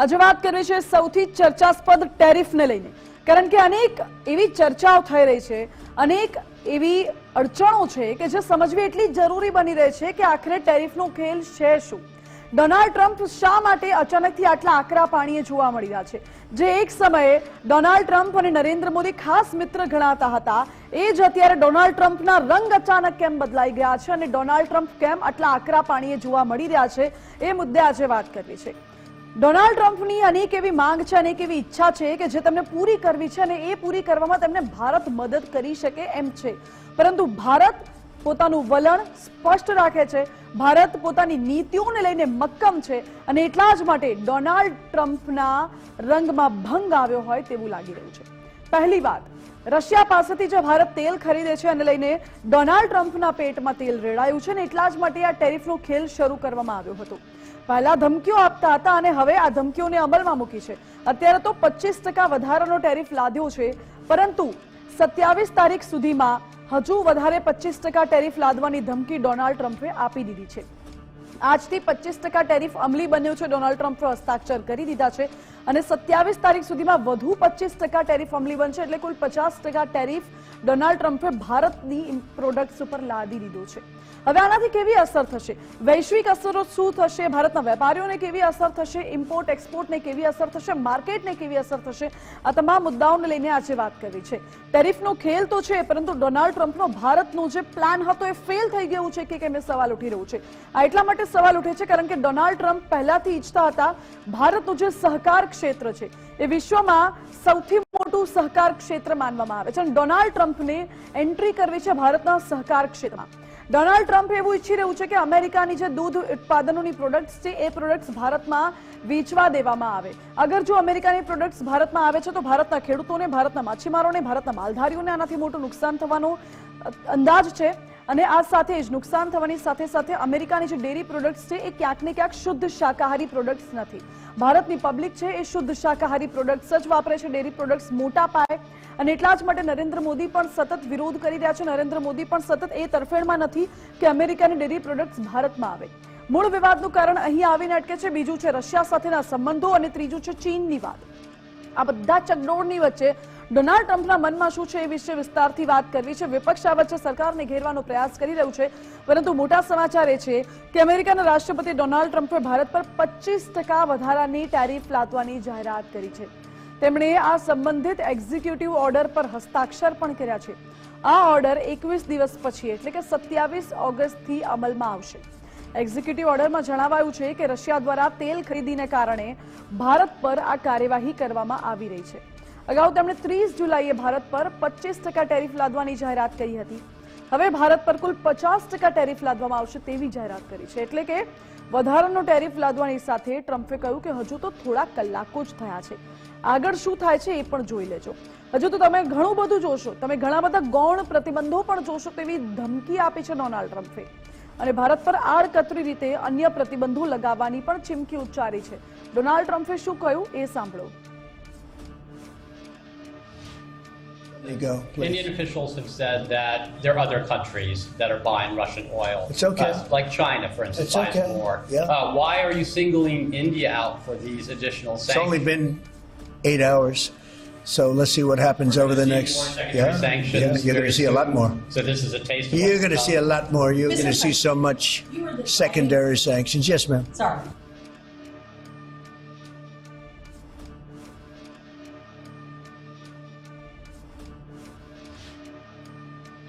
આજે વાત કરવી છે સૌથી ચર્ચાસ્પદ ટેરિફને લઈને. કારણ કે અનેક એવી ચર્ચાઓ થઈ રહી છે, અનેક એવી અડચણો છે કે જે સમજવી એટલી જરૂરી બની રહે છે કે આખરે ટેરિફનો ખેલ છે શું? ડોનાલ્ડ ટ્રમ્પ શા માટે અચાનકથી આટલા આકરા પાણીએ જોવા મળી રહ્યા છે? જે એક સમયે ડોનાલ્ડ ટ્રમ્પ અને નરેન્દ્ર મોદી ખાસ મિત્ર ગણાતા હતા, એ જ અત્યારે ડોનાલ્ડ ટ્રમ્પના રંગ અચાનક કેમ બદલાઈ ગયા છે અને ડોનાલ્ડ ટ્રમ્પ કેમ આટલા આકરા પાણીએ જોવા મળી રહ્યા છે, એ મુદ્દે આજે વાત કરવી છે. ડોનાલ્ડ ટ્રમ્પની અનેક એવી માંગ છે, અનેક એવી ઈચ્છા છે કે જે તેમને પૂરી કરવી છે અને એ પૂરી કરવામાં તેમને ભારત મદદ કરી શકે એમ છે. પરંતુ ભારત પોતાનું વલણ સ્પષ્ટ રાખે છે. ભારત પોતાની નીતિઓને લઈને મક્કમ છે અને એટલા જ માટે ડોનાલ્ડ ટ્રમ્પના રંગમાં ભંગ આવ્યો હોય તેવું લાગી રહ્યું છે. પહેલી વાત રશિયા પાસેથી જે ભારત તેલ ખરીદે છે અને લઈને ડોનાલ્ડ ટ્રમ્પના પેટમાં તેલ રેડાયું છે અને એટલા જ માટે આ ટેરિફનો ખેલ શરૂ કરવામાં આવ્યો હતો. પહેલા ધમકીઓ આપતા હતા અને હવે આ ધમકીઓને અમલમાં મૂકી છે. અત્યારે તો પચીસ ટકા વધારાનો ટેરિફ લાદ્યો છે, પરંતુ સત્યાવીસ તારીખ સુધીમાં હજુ વધારે પચીસ ટકા ટેરિફ લાદવાની ધમકી ડોનાલ્ડ ટ્રમ્પે આપી દીધી છે. આજથી પચીસ ટકા ટેરિફ અમલી બન્યો છે. ડોનાલ્ડ ટ્રમ્પે હસ્તાક્ષર કરી દીધા છે. અને સત્યાવીસ તારીખ સુધીમાં વધુ પચીસ ટકા ટેરિફ અમલી બનશે એટલે કુલ પચાસ ટકા ટેરિફ ડોનાલ્ડ ટ્રમ્પે ભારતની પ્રોડક્ટ્સ ઉપર લાદી દીધો છે. હવે આનાથી કેવી અસર થશે? વૈશ્વિક અસરો શું થશે? ભારતના વેપારીઓને કેવી અસર થશે? ઇમ્પોર્ટ, એક્સપોર્ટને કેવી અસર થશે? માર્કેટને કેવી અસર થશે? આ તમામ મુદ્દાઓને લઈને આજે વાત કરી છે. ટેરિફનો ખેલ તો છે, પરંતુ ડોનાલ્ડ ટ્રમ્પનો ભારતનો જે પ્લાન હતો એ ફેલ થઈ ગયું છે કે કેમ એ સવાલ ઉઠી રહ્યું છે. આ એટલા માટે સવાલ ઉઠે છે કારણ કે ડોનાલ્ડ ટ્રમ્પ પહેલાથી ઈચ્છતા હતા ભારતનું જે સહકાર ક્ષેત્ર છે. એ વિશ્વમાં સૌથી મોટું સહકાર ક્ષેત્ર માનવામાં આવે છે. અને ડોનાલ્ડ ટ્રમ્પને એન્ટ્રી કરવી છે ભારતના સહકાર ક્ષેત્રમાં. ડોનાલ્ડ ટ્રમ્પ એવું ઈચ્છી રહ્યું છે કે અમેરિકાની જે દૂધ ઉત્પાદનોની પ્રોડક્ટ્સ છે, એ પ્રોડક્ટ્સ ભારતમાં વેચવા દેવામાં આવે. અગર જો અમેરિકાની પ્રોડક્ટ્સ ભારતમાં આવે છે, તો ભારતના ખેડૂતોને, ભારતના માછીમારોને, ભારતના માલધારીઓને આનાથી મોટું નુકસાન થવાનો અંદાજ છે. અને આ સાથે જ નુકસાન થવાની સાથે સાથે અમેરિકાની જે ડેરી પ્રોડક્ટ્સ છે, એ ક્યાંક ને ક્યાંક શુદ્ધ શાકાહારી પ્રોડક્ટ્સ નથી. ભારતની પબ્લિક છે, એ શુદ્ધ શાકાહારી પ્રોડક્ટ્સ જ વાપરે છે, ડેરી પ્રોડક્ટ્સ મોટા પાયે. અને એટલા જ માટે નરેન્દ્ર મોદી પણ સતત વિરોધ કરી રહ્યા છે. નરેન્દ્ર મોદી પણ સતત એ તરફેણમાં નથી કે અમેરિકાની ડેરી પ્રોડક્ટ્સ ભારતમાં આવે. મૂળ વિવાદનું કારણ અહીં આવીને અટકે છે. બીજું છે રશિયા સાથેના સંબંધો અને ત્રીજું છે ચીનની વાત. આ બધા ચકડોળની વચ્ચે ડોનાલ્ડ ટ્રમ્પના મનમાં શું છે એ વિશે વિસ્તારથી વાત કરવી છે. વિપક્ષ આ વચ્ચે સરકારને ઘેરવાનો પ્રયાસ કરી રહ્યું છે. પરંતુ મોટા સમાચાર એ છે કે અમેરિકાના રાષ્ટ્રપતિ ડોનાલ્ડ ટ્રમ્પે ભારત પર પચીસ ટકા વધારાની ટેરિફ લાદવાની જાહેરાત કરી છે. તેમણે આ સંબંધિત એક્ઝિક્યુટિવ ઓર્ડર પર હસ્તાક્ષર પણ કર્યા છે. આ ઓર્ડર એકવીસ દિવસ પછી એટલે કે સત્યાવીસ ઓગસ્ટથી અમલમાં આવશે. એક્ઝિક્યુટિવ ઓર્ડરમાં જણાવાયું છે કે રશિયા દ્વારા તેલ ખરીદીને કારણે ભારત પર આ કાર્યવાહી કરવામાં આવી રહી છે. અગાઉ તેમણે ત્રીસ જુલાઈએ ભારત પર પચીસ ટકા ટેરિફ લાદવાની જાહેરાત કરી હતી. હવે ભારત પર કુલ પચાસ ટકા ટેરિફ લાદવામાં આવશે તેવી જાહેરાત કરી છે. એટલે કે વધારાનો ટેરિફ લાદવાની સાથે ટ્રમ્પે કહ્યું કે હજુ તો થોડા કલાકો જ થયા છે. આગળ શું થાય છે એ પણ જોઈ લેજો. હજુ તો તમે ઘણું બધું જોશો. તમે ઘણા બધા ગૌણ પ્રતિબંધો પણ જોશો તેવી ધમકી આપી છે ડોનાલ્ડ ટ્રમ્પે. અને ભારત પર આડકતરી રીતે અન્ય પ્રતિબંધો લગાવવાની પણ ચીમકી ઉચ્ચારી છે ડોનાલ્ડ ટ્રમ્પે શું કહ્યું એ સાંભળો go. Indian officials have said that there are other countries that are buying Russian oil. It's okay. Uh, like China, for instance, It's okay. more. Yeah. Uh, why are you singling India out for these additional sanctions? It's only been eight hours, so let's see what happens over the next. Yeah, sanctions. yeah, you're going to see a lot more. So this is a taste. of You're going to see a lot more. You're going to see so much You were the- secondary sanctions. Yes, ma'am. Sorry.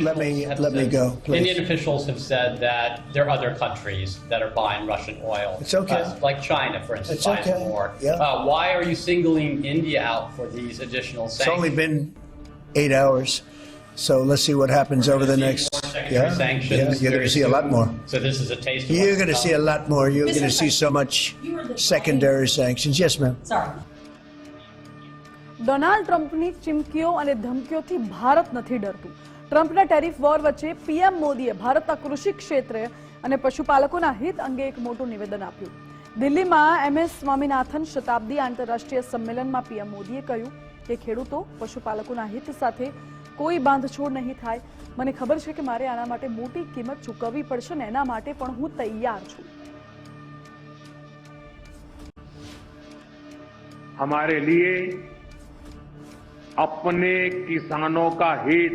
Let me Have let me said- go, please. Indian officials have said that there are other countries that are buying Russian oil. It's okay. Uh, like China, for instance, It's buys okay. more. Yeah. Uh, why are you singling India out for these additional It's sanctions? only been eight hours, so let's see what happens over the See next. more secondary Yeah, sanctions yeah, you're going to see a lot more. So this is a taste. of You're what's going to come. see a lot more. You're Mr. going to see so much You were the- secondary sanctions. Yes, ma'am. Sorry. Donald ટ્રમ્પની ચીમકીઓ અને ધમકીઓથી ભારત નથી ડરતું ટ્રમ્પના tariff war વચ્ચે PM મોદીએ ભારતના કૃષિ ક્ષેત્રે અને પશુપાલકોના હિત અંગે એક મોટું નિવેદન આપ્યું દિલ્હીમાં એમએસ સ્વામીનાથન શતાબ્દી આંતરરાષ્ટ્રીય સંમેલનમાં પીએમ મોદીએ કહ્યું કે ખેડૂતો પશુપાલકોના હિત સાથે કોઈ બાંધછોડ નહીં થાય મને ખબર છે કે મારે આના માટે મોટી કિંમત ચૂકવવી પડશે ને એના માટે પણ હું તૈયાર છું हमारे लिए अपने किसानों का हित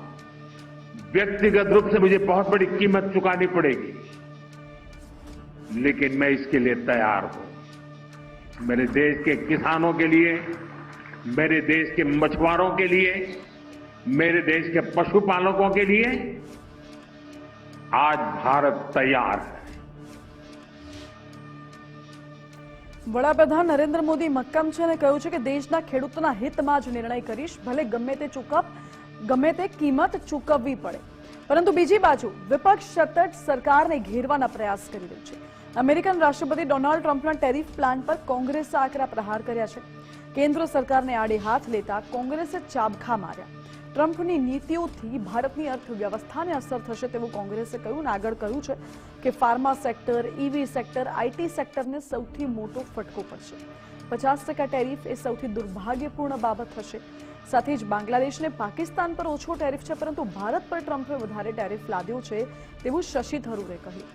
व्यक्तिगत रूप से मुझे बहुत बड़ी कीमत चुकानी पड़ेगी लेकिन मैं इसके लिए तैयार हूं मेरे देश के किसानों के लिए मेरे देश के मछुआरों के लिए मेरे देश के पशुपालकों के लिए आज भारत तैयार है વડાપ્રધાન નરેન્દ્ર મોદી મક્કમ છે અને કહ્યું છે કે દેશના ખેડૂતોના હિતમાં જ નિર્ણય કરીશ ભલે ગમે તે ચૂકપ ગમે તે કિંમત ચૂકવવી પડે. પરંતુ બીજી બાજુ, વિપક્ષ સતત સરકારને ઘેરવાના પ્રયાસ કરી રહ્યું છે. અમેરિકન રાષ્ટ્રપતિ ડોનાલ્ડ ટ્રમ્પના ટેરિફ પ્લાન પર કોંગ્રેસે આકરા પ્રહાર કર્યા છે. કેન્દ્ર સરકારને આડે હાથ લેતા કોંગ્રેસે ચાબખા માર્યા. ટ્રમ્પની નીતિઓથી ભારતની અર્થવ્યવસ્થાને અસર થશે તેવું કોંગ્રેસે કહ્યું અને આગળ કહ્યું છે કે pharma sector EV sector IT સેક્ટરને સૌથી મોટો ફટકો પડશે. પચાસ ટકા ટેરિફ એ સૌથી દુર્ભાગ્યપૂર્ણ બાબત થશે સાથે જ બાંગ્લાદેશને પાકિસ્તાન પર ઓછો ટેરિફ છે, પરંતુ ભારત પર ટ્રમ્પે વધારે ટેરિફ લાદ્યો છે, તેવું શશી થરૂરે કહ્યું.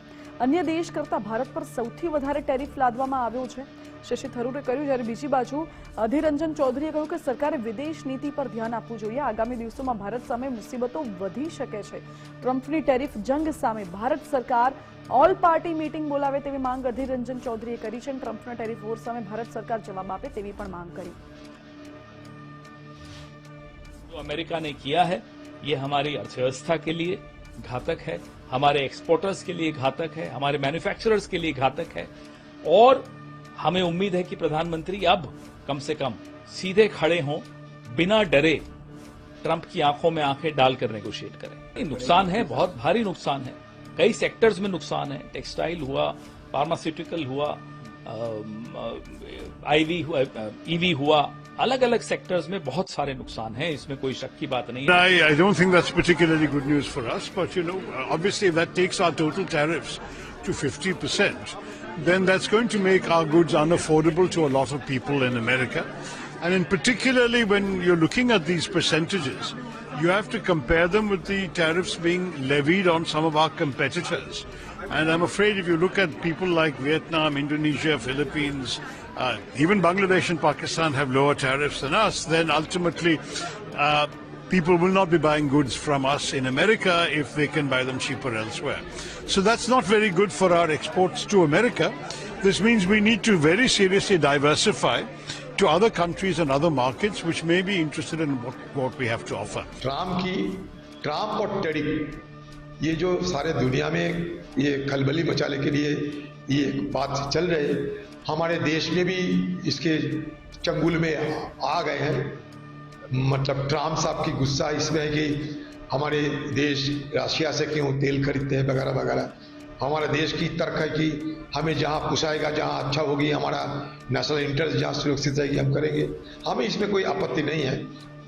અન્ય દેશ કરતાં ભારત પર સૌથી વધારે ટેરિફ લાદવામાં આવ્યો છે. શશી થરૂરે કહ્યું, જ્યારે બીજી બાજુ અધિરંજન ચૌધરીએ કહ્યું કે સરકારે વિદેશ નીતિ પર ધ્યાન આપવું જોઈએ. આગામી દિવસોમાં ભારત સામે મુસીબતો વધી શકે છે. ટ્રમ્પની ટેરિફ જંગ સામે ભારત સરકાર ઓલ પાર્ટી મીટિંગ બોલાવે તેવી માંગ અધિરંજન ચૌધરીએ કરી છે અને ટ્રમ્પના ટેરિફ વોર સામે ભારત સરકાર જવાબ આપે તેવી પણ માંગ કરી. जो अमेरिका ने किया है, ये हमारी अर्थव्यवस्था के लिए घातक है, हमारे एक्सपोर्टर्स के लिए घातक है, हमारे मैन्युफैक्चरर्स के लिए घातक है, और हमें उम्मीद है कि प्रधानमंत्री अब कम से कम सीधे खड़े हों, बिना डरे ट्रंप की आँखों में आँखें डालकर नेगोशिएट करें। नुकसान है, बहुत भारी नुकसान है। कई सेक्टर्स में नुकसान है। टेक्सटाइल हुआ फार्मास्यूटिकल हुआ आईवी हुआ ईवी हुआ अलग अलग सेक्टर्स में बहुत सारे नुकसान हैं इसमें कोई शक की बात नहीं है I, I don't think that's particularly good news for us, but you know, obviously, if that takes our total tariffs to 50%, then that's going to make our goods unaffordable to a lot of people in America. And in particularly when you're looking at these percentages, you have to compare them with the tariffs being levied on some of our competitors. And I'm afraid if you look at people like Vietnam, Indonesia, Philippines, uh, even Bangladesh and Pakistan have lower tariffs than us, then ultimately uh, people will not be buying goods from us in America if they can buy them cheaper elsewhere. So that's not very good for our exports to America. This means we need to very seriously diversify to other countries and other markets which may be interested in what, what we have to offer. Trump की tram और tariff ये जो सारे दुनिया में ये खलबली मचाने के लिए ये बात चल रहे हमारे देश में भी इसके चंगुल में आ गए हैं। मतलब ट्राम्प साहब की गुस्सा इसमें है कि हमारे देश रशिया से क्यों तेल खरीदते हैं, वगैरह वगैरह। हमारे देश की तर्क है कि हमें जहाँ पुषाएगा जहाँ अच्छा होगी, हमारा नेशनल इंटरेस्ट जहाँ सुरक्षित रहेगी, हम करेंगे। हमें इसमें कोई आपत्ति नहीं है।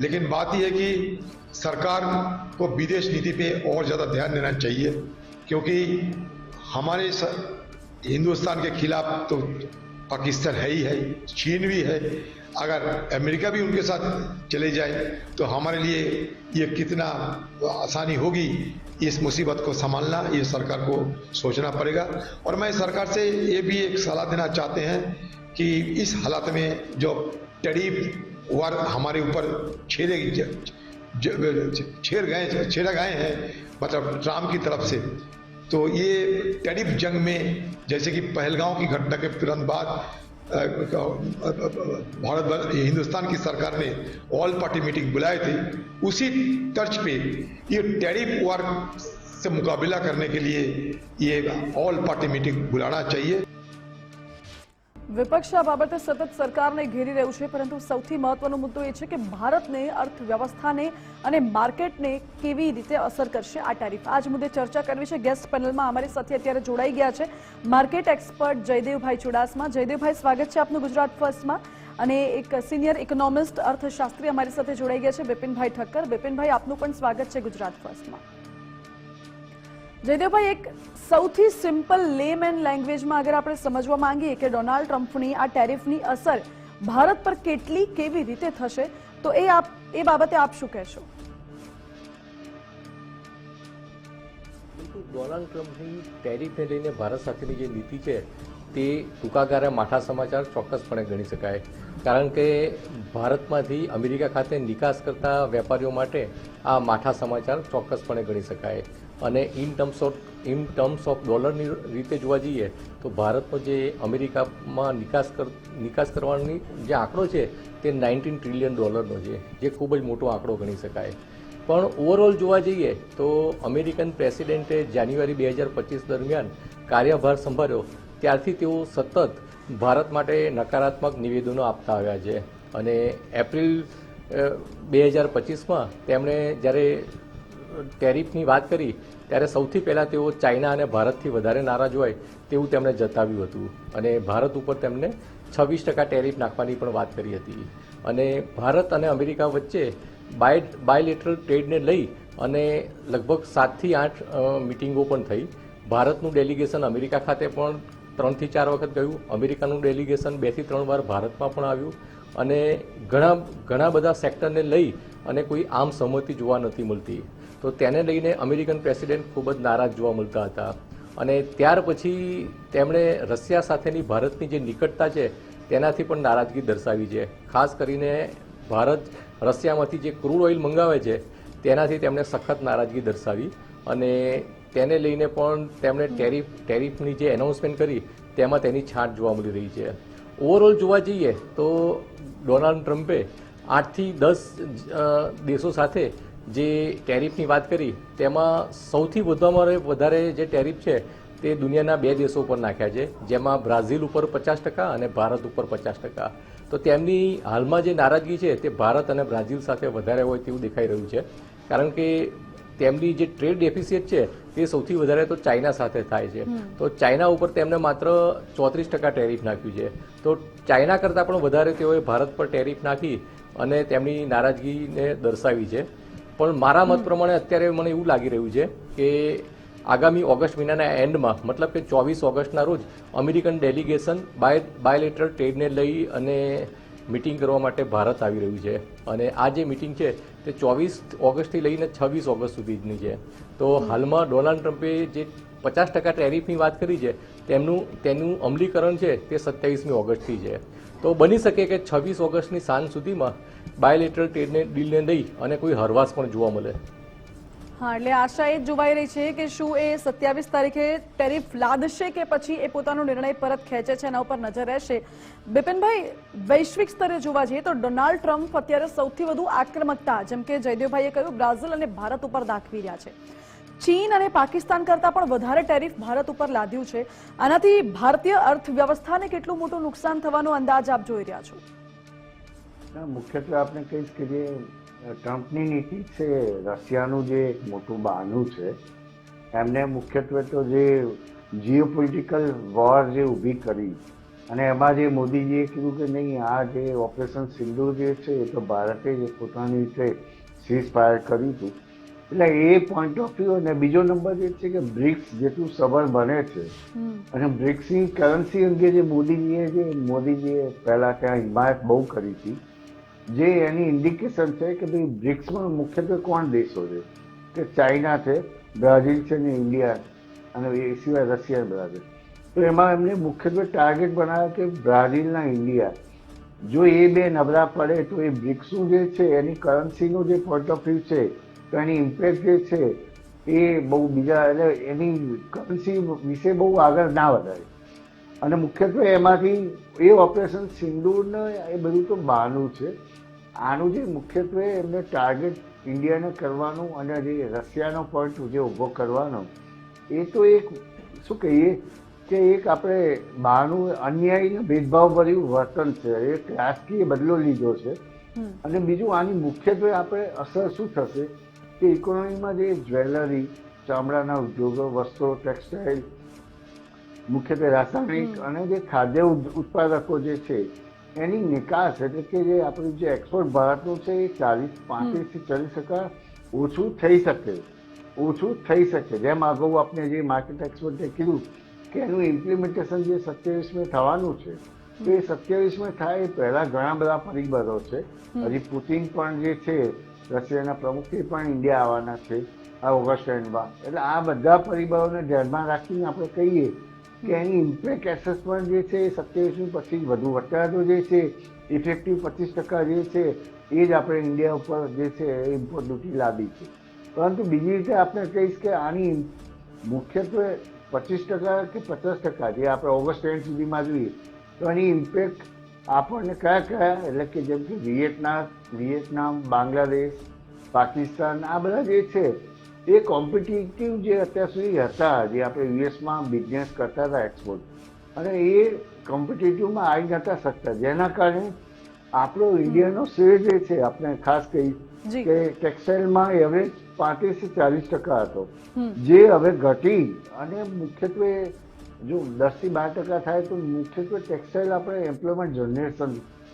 लेकिन बात यह है कि सरकार को विदेश नीति पे और ज़्यादा ध्यान देना चाहिए, क्योंकि हमारे हिंदुस्तान के खिलाफ तो पाकिस्तान है ही है, चीन भी है। अगर अमेरिका भी उनके साथ चले जाए तो हमारे लिए ये कितना आसानी होगी, इस मुसीबत को संभालना, ये सरकार को सोचना पड़ेगा। और मैं सरकार से ये भी एक सलाह देना चाहते हैं कि इस हालात में जो टैरिफ वार हमारे ऊपर छेड़े छेड़ गए, छेड़ा गए हैं मतलब ट्राम्प की तरफ़ से तो ये टैरिफ जंग में जैसे कि पहलगांव की घटना के तुरंत बाद भारत हिंदुस्तान की सरकार ने ऑल पार्टी मीटिंग बुलाई थी। उसी तर्ज पे ये टैरिफ वार से मुकाबला करने के लिए ये ऑल पार्टी मीटिंग बुलाना चाहिए। વિપક્ષ આ બાબતે સતત સરકારને ઘેરી રહ્યું છે, પરંતુ સૌથી મહત્વનો મુદ્દો એ છે કે ભારતને અર્થવ્યવસ્થાને અને માર્કેટને કેવી રીતે અસર કરશે આ ટેરિફ. આ જ મુદ્દે ચર્ચા કરવી છે. ગેસ્ટ પેનલમાં અમારી સાથે અત્યારે જોડાઈ ગયા છે માર્કેટ એક્સપર્ટ જયદેવભાઈ ચુડાસમા. જયદેવભાઈ, સ્વાગત છે આપનું ગુજરાત ફર્સ્ટમાં. અને એક સિનિયર ઇકોનોમિસ્ટ, અર્થશાસ્ત્રી અમારી સાથે જોડાઈ ગયા છે બિપિનભાઈ ઠક્કર. બિપિનભાઈ આપનું પણ સ્વાગત છે ગુજરાત ફર્સ્ટમાં. જયદેવભાઈ, એક સૌથી સિમ્પલ લેમેન લેંગ્વેજમાં અગર આપણે સમજવા માંગીએ કે ડોનાલ્ડ ટ્રમ્પની આ ટેરિફની અસર ભારત પર કેટલી કેવી રીતે થશે, તો એ આપ એ બાબતે આપ શું કહેશો? ડોનાલ્ડ ટ્રમ્પની ટેરિફને લઈને ભારત સાથેની જે નીતિ છે, તે ટૂંકા માઠા સમાચાર ચોક્કસપણે ગણી શકાય. કારણ કે ભારતમાંથી અમેરિકા ખાતે નિકાસ કરતા વેપારીઓ માટે આ માઠા સમાચાર ચોક્કસપણે ગણી શકાય. અને in terms of in terms of ડોલરની રીતે જોવા જઈએ, તો ભારતનો જે અમેરિકામાં નિકાસ કર, નિકાસ કરવાની જે આંકડો છે, તે નાઇન્ટીન ટ્રિલિયન ડોલરનો છે, જે ખૂબ જ મોટો આંકડો ગણી શકાય. પણ ઓવરઓલ જોવા જઈએ, તો અમેરિકન પ્રેસિડેન્ટે જાન્યુઆરી બે હજાર પચીસ દરમિયાન કાર્યભાર સંભાળ્યો, ત્યારથી તેઓ સતત ભારત માટે નકારાત્મક નિવેદનો આપતા આવ્યા છે. અને એપ્રિલ બે હજાર પચીસમાં તેમણે જ્યારે ટેરિફની વાત કરી, ત્યારે સૌથી પહેલાં તેઓ ચાઇના અને ભારતથી વધારે નારાજ હોય તેવું તેમણે જતાવ્યું હતું. અને ભારત ઉપર તેમણે છવ્વીસ ટકા ટેરિફ નાખવાની પણ વાત કરી હતી. અને ભારત અને અમેરિકા વચ્ચે બાય, બાયલેટરલ ટ્રેડને લઈ અને લગભગ સાતથી આઠ મિટિંગો પણ થઈ. ભારતનું ડેલિગેશન અમેરિકા ખાતે પણ ત્રણથી ચાર વખત ગયું. અમેરિકાનું ડેલિગેશન બેથી ત્રણ વાર ભારતમાં પણ આવ્યું. અને ઘણા ઘણા બધા સેક્ટરને લઈ અને કોઈ આમ સહમતિ જોવા નથી મળતી. તો તેને લઈને અમેરિકન પ્રેસિડેન્ટ ખૂબ જ નારાજ જોવા મળતા હતા. અને ત્યાર પછી તેમણે રશિયા સાથેની ભારતની જે નિકટતા છે, તેનાથી પણ નારાજગી દર્શાવી છે. ખાસ કરીને ભારત રશિયામાંથી જે ક્રૂડ ઓઇલ મંગાવે છે, તેનાથી તેમણે સખત નારાજગી દર્શાવી અને તેને લઈને પણ તેમણે ટેરિફ, ટેરિફની જે એનાઉન્સમેન્ટ કરી, તેમાં તેની છાંટ જોવા મળી રહી છે. ઓવરઓલ જોવા જઈએ તો ડોનાલ્ડ ટ્રમ્પે આઠથી દસ દેશો સાથે જે ટેરિફની વાત કરી તેમાં સૌથી વધારે વધારે જે ટેરિફ છે તે દુનિયાના બે દેશો ઉપર નાખ્યા છે જેમાં બ્રાઝિલ ઉપર પચાસ ટકા અને ભારત ઉપર પચાસ ટકા. તો તેમની હાલમાં જે નારાજગી છે તે ભારત અને બ્રાઝિલ સાથે વધારે હોય તેવું દેખાઈ રહ્યું છે. કારણ કે તેમની જે ટ્રેડ ડેફિસિટ છે તે સૌથી વધારે તો ચાઇના સાથે થાય છે. તો ચાઇના ઉપર તેમણે માત્ર ચોત્રીસ ટકા ટેરિફ નાખ્યું છે. તો ચાઇના કરતાં પણ વધારે તેઓએ ભારત પર ટેરિફ નાખી અને તેમની નારાજગીને દર્શાવી છે. પણ મારા મત પ્રમાણે અત્યારે મને એવું લાગી રહ્યું છે કે આગામી ઓગસ્ટ મહિનાના એન્ડમાં મતલબ કે ચોવીસ ઓગસ્ટના રોજ અમેરિકન ડેલિગેશન બાય બાયલેટરલ ટ્રેડને લઈ અને મિટિંગ કરવા માટે ભારત આવી રહ્યું છે. અને આ જે મિટિંગ છે તે ચોવીસ ઓગસ્ટથી લઈને છવ્વીસ ઓગસ્ટ સુધીની છે. તો હાલમાં ડોનાલ્ડ ટ્રમ્પે જે પચાસ ટકા ટેરિફની વાત કરી છે તેમનું તેનું અમલીકરણ છે તે સત્યાવીસમી ઓગસ્ટથી છે. તો બની શકે કે છવ્વીસ ઓગસ્ટની સાંજ સુધીમાં બાયલેટરલ ટ્રેડને ડીલને લઈ અને કોઈ હરવાશ પણ જોવા મળે. હા, એટલે આશા એ જોવાઈ રહી છે કે શું એ સત્યાવીસ તારીખે ટેરિફ લાદશે કે પછી એ પોતાનો નિર્ણય પરત ખેંચે છે એના ઉપર નજર રહેશે? બિપિનભાઈ, વૈશ્વિક સ્તરે જોવા જઈએ તો ડોનાલ્ડ ટ્રમ્પ અત્યારે સૌથી વધુ આક્રમકતા, જેમ કે જયદેવભાઈએ કહ્યું, બ્રાઝિલ અને ભારત ઉપર દાખવી રહ્યા છે. ચીન અને પાકિસ્તાન કરતાં પણ વધારે ટેરિફ ભારત ઉપર લાદ્યું છે. આનાથી ભારતીય અર્થવ્યવસ્થાને કેટલું મોટું નુકસાન થવાનો અંદાજ આપ જોઈ રહ્યા છો? મુખ્યત્વે આપણે કહીશ કે જે ટ્રમ્પની નીતિ છે, રશિયાનું જે એક મોટું બહાનું છે, એમને મુખ્યત્વે તો જે જીઓપોલિટિકલ વોર જે ઊભી કરી, અને એમાં જે મોદીજીએ કીધું કે નહીં, આ જે ઓપરેશન સિંધુ જે છે, એ તો ભારતે જ પોતાની રીતે સીઝ ફાયર કર્યું હતું. એટલે એ પોઈન્ટ ઓફ વ્યૂ અને બીજો નંબર એ છે કે બ્રિક્સ જેટલું સબળ બને છે અને બ્રિક્સની કરન્સી અંગે જે મોદીજીએ જે મોદીજીએ પહેલાં ત્યાં હિમાયત બહુ કરી હતી જે એની ઇન્ડિકેશન છે કે ભાઈ બ્રિક્સમાં મુખ્યત્વે કોણ દેશો છે? કે ચાઇના છે બ્રાઝિલ છે ને ઇન્ડિયા અને એ સિવાય રશિયા બ્રાઝિલ. તો એમાં એમને મુખ્યત્વે ટાર્ગેટ બનાવ્યો કે બ્રાઝિલના ઇન્ડિયા. જો એ બે નબળા પડે તો એ બ્રિક્સનું જે છે એની કરન્સીનું જે પોઈન્ટ ઓફ વ્યૂ છે તો એની ઇમ્પેક્ટ જે છે એ બહુ બીજા એટલે એની કરન્સી વિશે બહુ આગળ ના વધારે. અને મુખ્યત્વે એમાંથી એ ઓપરેશન સિંદૂરને એ બધું તો બહારનું છે. આનું જે મુખ્યત્વે એમને ટાર્ગેટ ઇન્ડિયાને કરવાનું અને જે રશિયાનો પોઈન્ટ જે ઊભો કરવાનો એ તો એક શું કહીએ કે એક આપણે બહારનું અન્યાયી ને ભેદભાવ ભર્યું વર્તન છે. એ રાજકીય બદલો લીધો છે. અને બીજું આની મુખ્યત્વે આપણે અસર શું થશે? કે ઇકોનોમીમાં જે જ્વેલરી ચામડાના ઉદ્યોગો વસ્ત્રો ટેક્સટાઇલ મુખ્યત્વે રાસાયણિક અને જે ખાદ્ય ઉત્પાદકો જે છે એની નિકાસ એટલે કે જે આપણું જે એક્સપોર્ટ ભારતનું છે એ ચાલીસ પાંત્રીસથી ચાલીસ ટકા ઓછું થઈ શકે. ઓછું થઈ શકે. જેમ અગાઉ આપણે જે માર્કેટ એક્સપોર્ટે કીધું કે એનું ઇમ્પ્લિમેન્ટેશન જે સત્યાવીસમાં થવાનું છે તો એ સત્યાવીસમાં થાય એ પહેલાં ઘણા બધા પરિબળો છે. હજી પુટિંગ પણ જે છે રશિયાના પ્રમુખ એ પણ ઇન્ડિયા આવવાના છે આ ઓગસ્ટ એન્ડમાં એટલે આ બધા પરિબળોને ધ્યાનમાં રાખીને આપણે કહીએ કે એની ઇમ્પેક્ટ એસેસમેન્ટ જે છે એ સત્યાવીસમી પછી વધુ અત્યારે જે છે ઇફેક્ટિવ પચીસ ટકા જે છે એ જ આપણે ઇન્ડિયા ઉપર જે છે એ ઇમ્પોર્ટ ડ્યુટી લાદી છે. પરંતુ બીજી રીતે આપણે કહીશ કે આની મુખ્યત્વે પચીસ ટકા કે પચાસ ટકા જે આપણે ઓગસ્ટ એન્ડ સુધીમાં જોઈએ તો એની ઇમ્પેક્ટ આપણને કયા કયા એટલે કે જેમ કે વિયેટનામ વિયેટનામ બાંગ્લાદેશ પાકિસ્તાન આ બધા જે છે એ કોમ્પિટિટિવ જે અત્યાર સુધી હતા જે આપણે યુએસમાં બિઝનેસ કરતા હતા એક્સપોર્ટ અને એ કોમ્પિટિટિવમાં આવી નતા શકતા. જેના કારણે આપણો ઇન્ડિયાનો શેર જે છે આપણે ખાસ કહી કે ટેક્સટાઇલમાં એવરેજ પાંત્રીસથી ચાલીસ ટકા હતો. જે હવે ઘટી અને મુખ્યત્વે જો દસથી બાર ટકા થાય તો મુખ્યત્વે ટેક્સટાઇલ આપણે એમ્પ્લોયમેન્ટ જનરેશન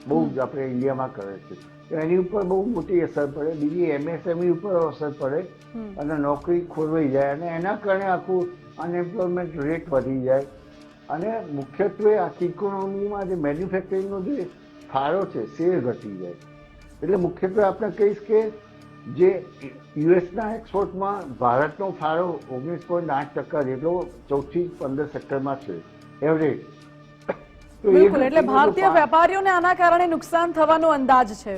બહુ જ આપણે ઇન્ડિયામાં કરે છે. તો એની ઉપર બહુ મોટી અસર પડે. બીજી એમએસએમઈ ઉપર અસર પડે અને નોકરી ખોરવાઈ જાય અને એના કારણે આખું અનએમ્પ્લોયમેન્ટ રેટ વધી જાય. અને મુખ્યત્વે આખી ઇકોનોમીમાં જે મેન્યુફેક્ચરિંગનો જે ફાળો છે શેર ઘટી જાય. એટલે મુખ્યત્વે આપણે કહીશ કે જે યુએસના એક્સપોર્ટમાં ભારતનો ફાળો ઓગણીસ પોઈન્ટ આઠ ટકા જેટલો ચૌદથી પંદર સેક્ટરમાં છે એવરેજ. બિલકુલ એટલે ભારતીય વેપારીઓને આના કારણે નુકસાન થવાનો અંદાજ છે.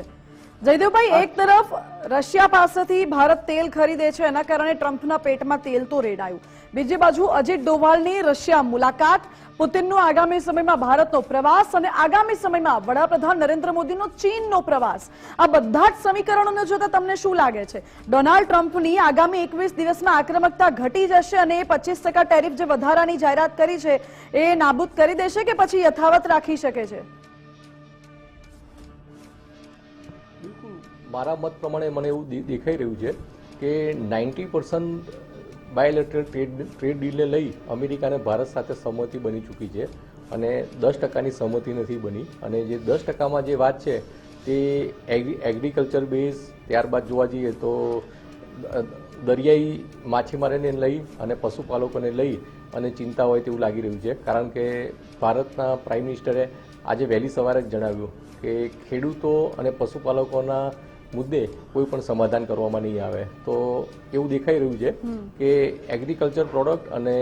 જયદેવભાઈ, એક તરફ રશિયા પાસેથી ભારત તેલ ખરીદે છે, એના કારણે ટ્રમ્પના પેટમાં તેલ તો રેડાયું. બીજી બાજુ અજીત ડોભાલની રશિયા મુલાકાત. પુતિનનો આગામી સમયમાં ભારતનો પ્રવાસ અને આગામી સમયમાં વડાપ્રધાન નરેન્દ્ર મોદીનો ચીનનો પ્રવાસ. આ બધા જ સમીકરણોને જોતા તમને શું લાગે છે? ડોનાલ્ડ ટ્રમ્પની આગામી એકવીસ દિવસમાં આક્રમકતા ઘટી જશે અને એ પચીસ ટકા ટેરિફ જે વધારાની જાહેરાત કરી છે, એ નાબૂદ કરી દેશે કે પછી યથાવત રાખી શકે છે? મારા મત પ્રમાણે મને એવું દેખાઈ રહ્યું છે કે ninety percent bilateral trade trade ડીલને લઈ અમેરિકાને ભારત સાથે સહમતિ બની ચૂકી છે અને દસ ટકાની સહમતિ નથી બની. અને જે દસ ટકામાં જે વાત છે તે એગ્રી એગ્રીકલ્ચર બેઝ ત્યારબાદ જોવા જઈએ તો દરિયાઈ માછીમારીને લઈ અને પશુપાલકોને લઈ અને ચિંતા હોય તેવું લાગી રહ્યું છે. કારણ કે ભારતના પ્રાઇમ મિનિસ્ટરે આજે વહેલી સવારે જ જણાવ્યું કે ખેડૂતો અને પશુપાલકોના મુદ્દે કોઈ પણ સમાધાન કરવામાં નહીં આવે. તો એવું દેખાઈ રહ્યું છે કે એગ્રીકલ્ચર પ્રોડક્ટ અને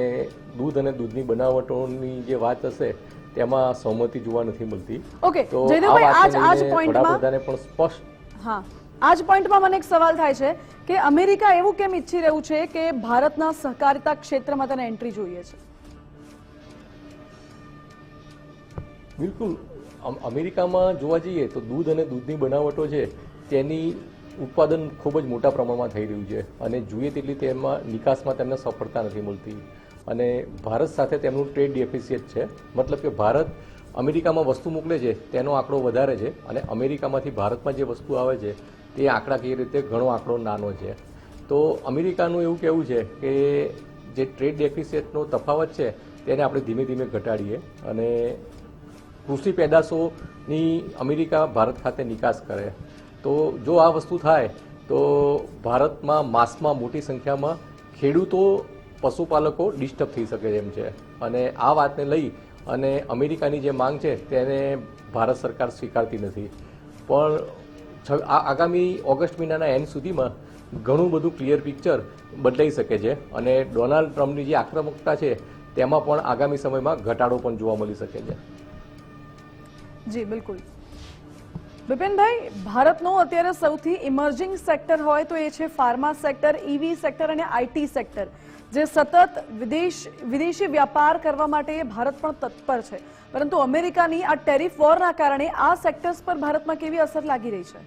દૂધ અને દૂધની બનાવટોની જે વાત હશે તેમાં સહમતિ જોવા નથી મળતી. ઓકે તો આ વડાપ્રધાને પણ સ્પષ્ટ હા આજ પોઈન્ટમાં મને એક સવાલ થાય છે કે અમેરિકા એવું કેમ ઈચ્છી રહ્યું છે કે ભારતના સહકારિતા ક્ષેત્રમાં તેને એન્ટ્રી જોઈએ છે? બિલકુલ. અમેરિકામાં જોવા જઈએ તો દૂધ અને દૂધની બનાવટો છે તેની ઉત્પાદન ખૂબ જ મોટા પ્રમાણમાં થઈ રહ્યું છે અને જોઈએ તેટલી તેમાં નિકાસમાં તેમને સફળતા નથી મળતી. અને ભારત સાથે તેમનું ટ્રેડ ડેફિસિયટ છે. મતલબ કે ભારત અમેરિકામાં વસ્તુ મોકલે છે, તેનો આંકડો વધારે છે અને અમેરિકામાંથી ભારતમાં જે વસ્તુ આવે છે, તે આંકડાકીય રીતે ઘણો આંકડો નાનો છે. તો અમેરિકાનું એવું કહેવું છે કે જે ટ્રેડ ડેફિસિટનો તફાવત છે, તેને આપણે ધીમે ધીમે ઘટાડીએ અને કૃષિ પેદાશોની અમેરિકા ભારત ખાતે નિકાસ કરે. તો જો આ વસ્તુ થાય, તો ભારતમાં માસમાં મોટી સંખ્યામાં ખેડૂતો, પશુપાલકો ડિસ્ટર્બ થઈ શકે એમ છે. અને આ વાતને લઈ અને અમેરિકાની જે માંગ છે, તેને ભારત સરકાર સ્વીકારતી નથી. પણ આગામી ઓગસ્ટ મહિનાના એન્ડ સુધીમાં ઘણું બધું ક્લિયર પિક્ચર બદલાઈ શકે છે. અને ડોનાલ્ડ ટ્રમ્પની જે આક્રમકતા છે, તેમાં પણ આગામી સમયમાં ઘટાડો પણ જોવા મળી શકે છે. જી, બિલકુલ. બિપિનભાઈ, ભારતનો અત્યારે સૌથી ઇમર્જિંગ સેક્ટર હોય તો એ છે ફાર્મા સેક્ટર ઈવી સેક્ટર અને આઈટી સેક્ટર જે સતત વિદેશ, વિદેશી વ્યાપાર કરવા માટે ભારત પણ તત્પર છે. પરંતુ અમેરિકાની આ ટેરિફ વોરના કારણે આ સેક્ટર્સ પર ભારતમાં કેવી અસર લાગી રહી છે?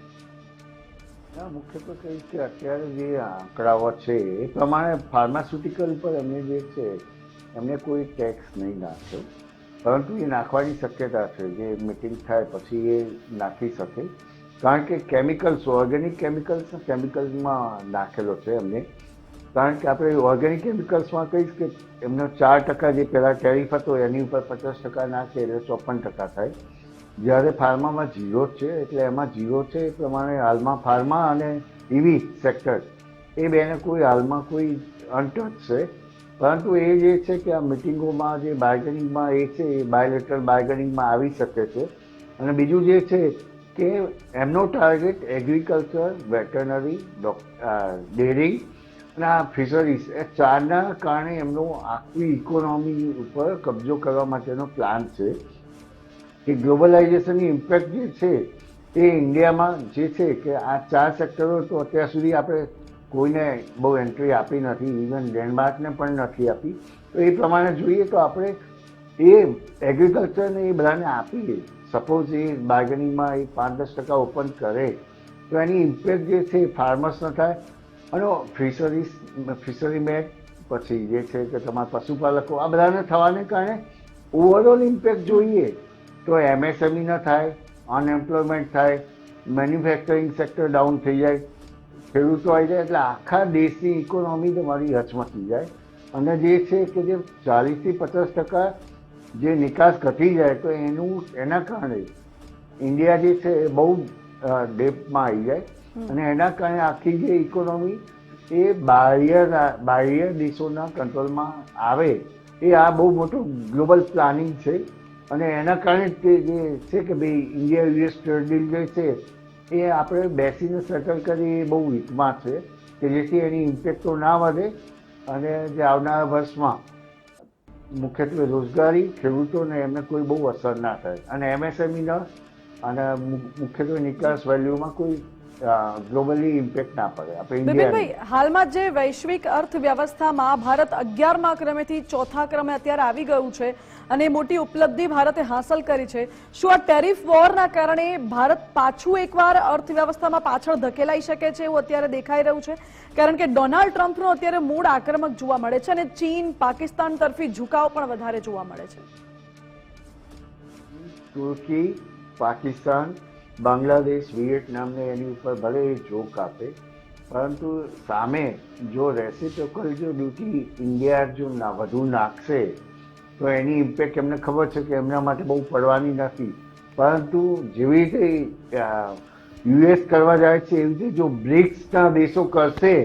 મુખ્યત્વે કહીશ કે અત્યારે જે આંકડાઓ છે, એ પ્રમાણે ફાર્માસ્યુટિકલ પર એમને જે છે, એમને કોઈ ટેક્સ નહીં નાખ્યો. પરંતુ એ નાખવાની શક્યતા છે. જે મિટિંગ થાય પછી એ નાખી શકે. કારણ કે કેમિકલ્સ ઓર્ગેનિક કેમિકલ્સ કેમિકલ્સમાં નાખેલો છે એમને. કારણ કે આપણે ઓર્ગેનિક કેમિકલ્સમાં કહીશ કે એમનો ચાર ટકા જે પહેલાં ટેરિફ હતો એની ઉપર પચાસ ટકા નાખે એટલે ચોપન ટકા થાય. જ્યારે ફાર્મામાં ઝીરો છે, એટલે એમાં ઝીરો છે એ પ્રમાણે હાલમાં ફાર્મા અને ઇવી સેક્ટર એ બેને કોઈ હાલમાં કોઈ અનટચ છે. પરંતુ એ જે છે કે આ મિટિંગોમાં, જે બાર્ગેનિંગમાં એ છે, એ બાયોલેટરલ બાર્ગેનિંગમાં આવી શકે છે. અને બીજું જે છે કે એમનો ટાર્ગેટ એગ્રીકલ્ચર વેટરનરી ડેરી અને આ ફિશરીઝ એ ચારના કારણે એમનો આખી ઇકોનોમી ઉપર કબજો કરવા માટેનો પ્લાન છે. કે ગ્લોબલાઇઝેશનની ઇમ્પેક્ટ જે છે એ ઇન્ડિયામાં જે છે કે આ ચાર સેક્ટરો તો અત્યાર સુધી આપણે કોઈને બહુ એન્ટ્રી આપી નથી ઇવન ડેનમાર્કને પણ નથી આપી. તો એ પ્રમાણે જોઈએ તો આપણે એ એગ્રીકલ્ચરને એ બધાને આપીએ. સપોઝ એ બાર્ગેનિંગમાં એ પાંચ દસ ટકા ઓપન કરે, તો એની ઇમ્પેક્ટ જે છે એ ફાર્મર્સનો થાય. અને ફિશરીસ ફિશરી મેટ પછી જે છે કે તમારા પશુપાલકો, આ બધાને થવાને કારણે ઓવરઓલ ઇમ્પેક્ટ જોઈએ. તો એમએસએમઈ ન થાય અનએમ્પ્લોયમેન્ટ થાય મેન્યુફેક્ચરિંગ સેક્ટર ડાઉન થઈ જાય. ખેડૂતો આવી જાય એટલે આખા દેશની ઇકોનોમી તમારી હચમચી જાય. અને જે છે કે જે ચાલીસથી પચાસ ટકા જે નિકાસ ઘટી જાય તો એનું એના કારણે ઇન્ડિયા જે છે એ બહુ ડેપમાં આવી જાય. અને એના કારણે આખી જે ઇકોનોમી એ બાહ્ય બાહ્ય દેશોના કંટ્રોલમાં આવે એ આ બહુ મોટું ગ્લોબલ પ્લાનિંગ છે. અને એના કારણે તે જે છે કે ભાઈ ઇન્ડિયા યુએસ ટ્રેડ ડીલ જે છે એ આપણે બેસીને સેટલ કરી બહુ હિતમાં છે કે જેથી એની ઇમ્પેક્ટો ના વધે અને જે આવનારા વર્ષમાં મુખ્યત્વે રોજગારી, ખેડૂતોને એમને કોઈ બહુ અસર ના થાય. અને એમએસએમઈના અને મુખ્યત્વે નિકાસ વેલ્યુમાં કોઈ ગ્લોબલી ઇમ્પેક્ટ ના પડે. આપણે બિપિનભાઈ હાલમાં જે વૈશ્વિક અર્થવ્યવસ્થામાં ભારત અગિયારમા ક્રમેથી ચોથા ક્રમે અત્યારે આવી ગયું છે અને મોટી ઉપલબ્ધિ ભારતે હાંસલ કરી છે. શું આ ટેરિફ વોરના કારણે ભારત પાછું એકવાર અર્થવ્યવસ્થામાં પાછળ ધકેલાઈ શકે છે એવું અત્યારે દેખાઈ રહ્યું છે? કારણ કે ડોનાલ્ડ ટ્રમ્પનો અત્યારે મૂળ આક્રમક જોવા મળે છે અને ચીન પાકિસ્તાન તરફી ઝુકાવ પણ વધારે જોવા મળે છે. તુર્કી પાકિસ્તાન બાંગ્લાદેશ વિયેટનામને એની ઉપર ભલે જોક આપે, પરંતુ સામે જો રેસિપ્રોકલ જો ડ્યુટી ઇન્ડિયા જો ના વધુ નાખશે, તો એની ઇમ્પેક્ટ એમને ખબર છે કે એમના માટે બહુ પડવાની નથી. પરંતુ જેવી રીતે યુએસ કરવા જાય છે, એવી રીતે જો બ્રિક્સના દેશો કરશે,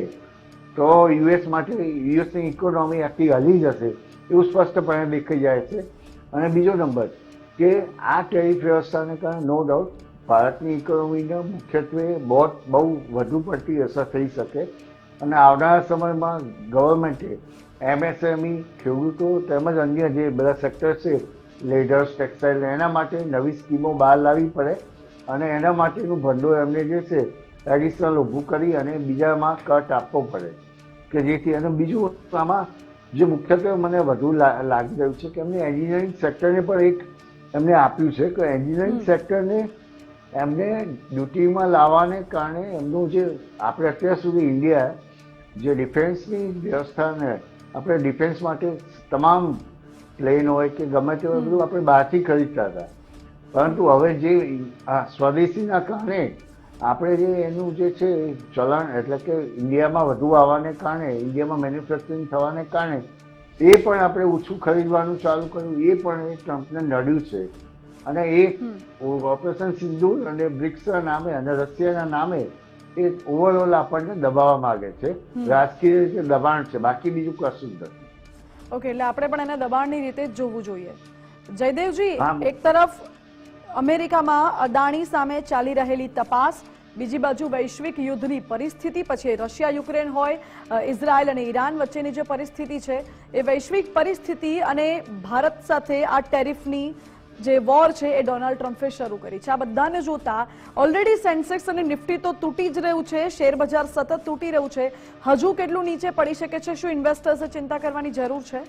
તો યુએસ માટે યુએસની ઇકોનોમી આખી હલી જશે, એવું સ્પષ્ટપણે દેખાઈ જાય છે. અને બીજો નંબર કે આ ટેરિફ વ્યવસ્થાને કારણે નો ડાઉટ ભારતની ઇકોનોમીને મુખ્યત્વે બહુ બહુ વધુ પડતી અસર થઈ શકે. અને આવનારા સમયમાં ગવર્મેન્ટે એમએસએમઈ ખેડૂતો તેમજ અન્ય જે બધા સેક્ટર છે લેડર્સ ટેક્સટાઇલ એના માટે નવી સ્કીમો બહાર લાવવી પડે. અને એના માટેનું ભંડોળ એમને જે છે એડિશનલ ઊભું કરી અને બીજામાં કટ આપવો પડે. કે જેથી અને બીજું આમાં જે મુખ્યત્વે મને વધુ લા- લાગી રહ્યું છે કે એમને એન્જિનિયરિંગ સેક્ટરને પણ એક એમને આપ્યું છે. કે એન્જિનિયરિંગ સેક્ટરને એમને ડ્યુટીમાં લાવવાને કારણે એમનું જે આપણે અત્યાર સુધી ઇન્ડિયા જે ડિફેન્સની વ્યવસ્થાને આપણે ડિફેન્સ માટે તમામ પ્લેન હોય કે ગમે તે હોય બધું આપણે બહારથી ખરીદતા હતા. પરંતુ હવે જે આ સ્વદેશીના કારણે આપણે જે એનું જે છે ચલણ એટલે કે ઇન્ડિયામાં વધુ આવવાને કારણે ઇન્ડિયામાં મેન્યુફેક્ચરિંગ થવાને કારણે એ પણ આપણે ઓછું ખરીદવાનું ચાલુ કર્યું. એ પણ એ ટ્રમ્પને નડ્યું છે. અને એ ઓપરેશન સિંધુર અને બ્રિક્સના નામે અને રશિયાના નામે એ ઓવરઓલ આપણને દબાવવા માંગે છે. રાજકીય રીતે દબાણ છે. બાકી બીજું કશું જ નથી. ઓકે એટલે આપણે પણ એને દબાણની રીતે જ જોવું જોઈએ. જયદેવજી એક તરફ અમેરિકામાં અદાણી સામે ચાલી રહેલી તપાસ બીજી બાજુ વૈશ્વિક યુદ્ધની પરિસ્થિતિ પછી રશિયા યુક્રેન હોય ઇઝરાયલ અને ઈરાન વચ્ચેની જે પરિસ્થિતિ છે એ વૈશ્વિક પરિસ્થિતિ અને ભારત સાથે આ ટેરિફની જે વોર છે એ ડોનાલ્ડ ટ્રમ્પે શરૂ કરી છે. આ બધાને જોતા ઓલરેડી સેન્સેક્સ અને નિફ્ટી તો તૂટી જ રહ્યું છે. શેર બજાર સતત તૂટી રહ્યું છે. હજુ કેટલું નીચે પડી શકે છે? શું ઇન્વેસ્ટર્સે ચિંતા કરવાની જરૂર છે?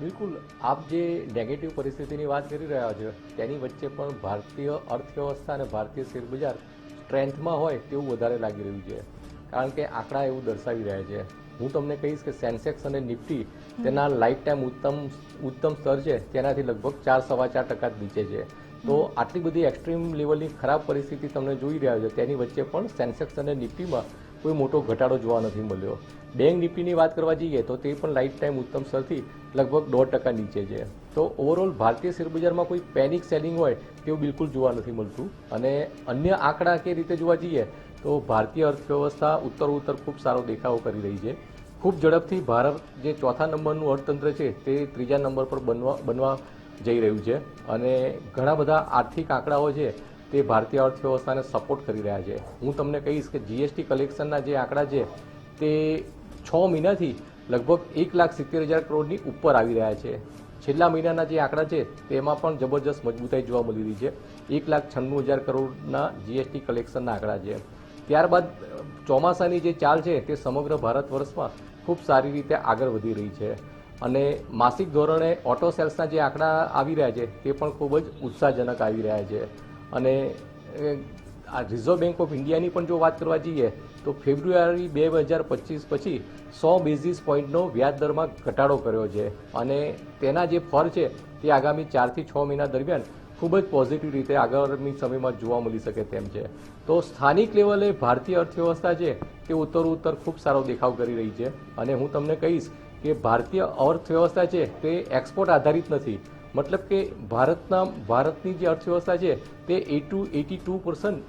બિલકુલ. આપ જે નેગેટિવ પરિસ્થિતિની વાત કરી રહ્યા છો, તેની વચ્ચે પણ ભારતીય અર્થવ્યવસ્થા અને ભારતીય શેરબજાર સ્ટ્રેન્થમાં હોય તેવું વધારે લાગી રહ્યું છે. કારણ કે આંકડા એવું દર્શાવી રહ્યા છે. હું તમને કહીશ કે સેન્સેક્સ અને નિફ્ટી તેના લાઈફ ટાઈમ ઉત્તમ ઉત્તમ સ્તર છે તેનાથી લગભગ ચાર સવા ચાર ટકા જ નીચે છે. તો આટલી બધી એક્સ્ટ્રીમ લેવલની ખરાબ પરિસ્થિતિ તમને જોઈ રહ્યા છો તેની વચ્ચે પણ સેન્સેક્સ અને નિફ્ટીમાં કોઈ મોટો ઘટાડો જોવા નથી મળ્યો. બેંક નિફ્ટીની વાત કરવા જઈએ તો તે પણ લાઈફ ટાઈમ ઉત્તમ સ્તરથી લગભગ દોઢ ટકા નીચે છે. તો ઓવરઓલ ભારતીય શેરબજારમાં કોઈ પેનિક સેલિંગ હોય તેવું બિલકુલ જોવા નથી મળતું. અને અન્ય આંકડા કે રીતે જોવા જઈએ તો ભારતીય અર્થવ્યવસ્થા ઉત્તર ઉત્તર ખૂબ સારો દેખાવો કરી રહી છે. ખૂબ ઝડપથી ભારત જે ચોથા નંબરનું અર્થતંત્ર છે તે ત્રીજા નંબર પર બનવા બનવા જઈ રહ્યું છે અને ઘણા બધા આર્થિક આંકડાઓ છે તે ભારતીય અર્થવ્યવસ્થાને સપોર્ટ કરી રહ્યા છે. હું તમને કહીશ કે જીએસટી કલેક્શનના જે આંકડા છે તે છ મહિનાથી લગભગ એક લાખ સિત્તેર હજાર કરોડની ઉપર આવી રહ્યા છે. છેલ્લા મહિનાના જે આંકડા છે તેમાં પણ જબરજસ્ત મજબૂતાઈ જોવા મળી રહી છે. એક લાખ છન્નું હજાર કરોડના જીએસટી કલેક્શનના આંકડા છે. ત્યારબાદ ચોમાસાની જે ચાલ છે તે સમગ્ર ભારત વર્ષમાં ખૂબ સારી રીતે આગળ વધી રહી છે. અને માસિક ધોરણે ઓટો સેલ્સના જે આંકડા આવી રહ્યા છે, તે પણ ખૂબ જ ઉત્સાહજનક આવી રહ્યા છે. અને આ રિઝર્વ બેંક ઓફ ઇન્ડિયાની પણ જો વાત કરવા જઈએ, તો ફેબ્રુઆરી બે હજાર પચીસ પછી સો બેઝિસ પોઈન્ટનો વ્યાજ દરમાં ઘટાડો કર્યો છે. અને તેના જે ફર છે, તે આગામી ચારથી છ મહિના દરમિયાન ખૂબ જ પોઝિટિવ રીતે આગળની સમયમાં જોવા મળી શકે તેમ છે. તો સ્થાનિક લેવલે ભારતીય અર્થવ્યવસ્થા છે તે ઉત્તર ઉત્તર ખૂબ સારો દેખાવ કરી રહી છે. અને હું તમને કહીશ કે ભારતીય અર્થવ્યવસ્થા છે તે એક્સપોર્ટ આધારિત નથી. મતલબ કે ભારતના, ભારતની જે અર્થવ્યવસ્થા છે તે એટુ, એટી ટુ પર્સન્ટ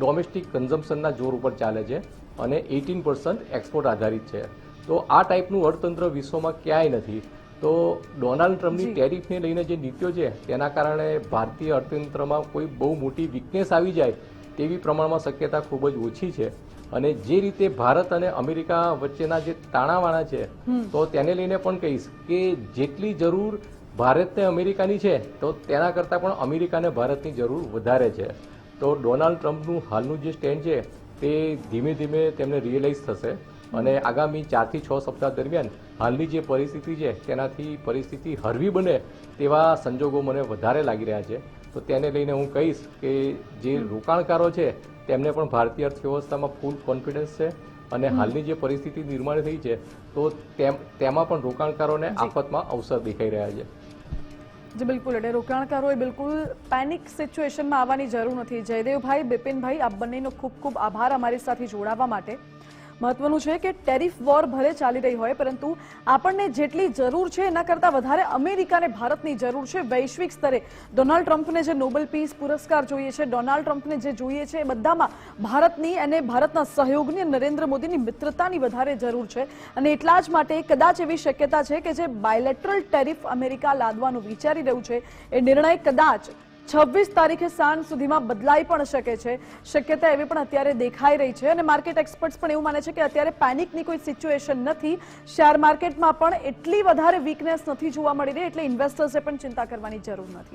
ડોમેસ્ટિક કન્ઝમ્પશનના જોર ઉપર ચાલે છે અને એટીન પર્સન્ટ એક્સપોર્ટ આધારિત છે. તો આ ટાઈપનું અર્થતંત્ર વિશ્વમાં ક્યાંય નથી. તો ડોનાલ્ડ ટ્રમ્પની ટેરિફને લઈને જે નીતિઓ છે તેના કારણે ભારતીય અર્થતંત્રમાં કોઈ બહુ મોટી વીકનેસ આવી જાય તેવી પ્રમાણમાં શક્યતા ખૂબ જ ઓછી છે. અને જે રીતે ભારત અને અમેરિકા વચ્ચેના જે તાણાવાણા છે તો તેને લઈને પણ કહીશ કે જેટલી જરૂર ભારતને અમેરિકાની છે તો તેના કરતાં પણ અમેરિકાને ભારતની જરૂર વધારે છે. તો ડોનાલ્ડ ટ્રમ્પનું હાલનું જે સ્ટેન્ડ છે તે ધીમે ધીમે તેમને રિયલાઇઝ થશે. અને આગામી ચારથી છ સપ્તાહ દરમિયાન હાલની જે પરિસ્થિતિ છે તેનાથી પરિસ્થિતિ હળવી બને તેવા સંજોગો મને વધારે લાગી રહ્યા છે. તો તેને લઈને હું કહીશ કે જે રોકાણકારો છે તેમને પણ ભારતીય અર્થવ્યવસ્થામાં ફૂલ કોન્ફિડન્સ છે અને હાલની જે પરિસ્થિતિ નિર્માણ થઈ છે તો તેમ તેમાં પણ રોકાણકારોને આફતમાં અવસર દેખાઈ રહ્યા છે. જી બિલકુલ. એટલે રોકાણકારોએ બિલકુલ પેનિક સિચ્યુએશનમાં આવવાની જરૂર નથી. જયદેવભાઈ બિપિનભાઈ આપ બંનેનો ખૂબ ખૂબ આભાર અમારી સાથે જોડાવા માટે. મહત્વનું છે કે ટેરિફ વોર ભલે ચાલી રહી હોય, પરંતુ આપણને જેટલી જરૂર છે એના કરતાં વધારે અમેરિકાને ભારતની જરૂર છે વૈશ્વિક સ્તરે. ડોનાલ્ડ ટ્રમ્પને જે નોબેલ પીસ પુરસ્કાર જોઈએ છે, ડોનાલ્ડ ટ્રમ્પને જે જોઈએ છે, એ બધામાં ભારતની અને ભારતના સહયોગની નરેન્દ્ર મોદીની મિત્રતાની વધારે જરૂર છે. અને એટલા જ માટે કદાચ એવી શક્યતા છે કે જે બાયલેટરલ ટેરિફ અમેરિકા લાદવાનું વિચારી રહ્યું છે, એ નિર્ણય કદાચ છવ્વીસ તારીખે સાંજ સુધીમાં બદલાઈ પણ શકે છે. શક્યતા એવી પણ અત્યારે દેખાઈ રહી છે અને માર્કેટ એક્સપર્ટ્સ પણ એવું માને છે કે અત્યારે પેનિકની કોઈ સિચ્યુએશન નથી. શેર માર્કેટમાં પણ એટલી વધારે વીકનેસ નથી જોવા મળી રહી, એટલે ઇન્વેસ્ટર્સે પણ ચિંતા કરવાની જરૂર નથી.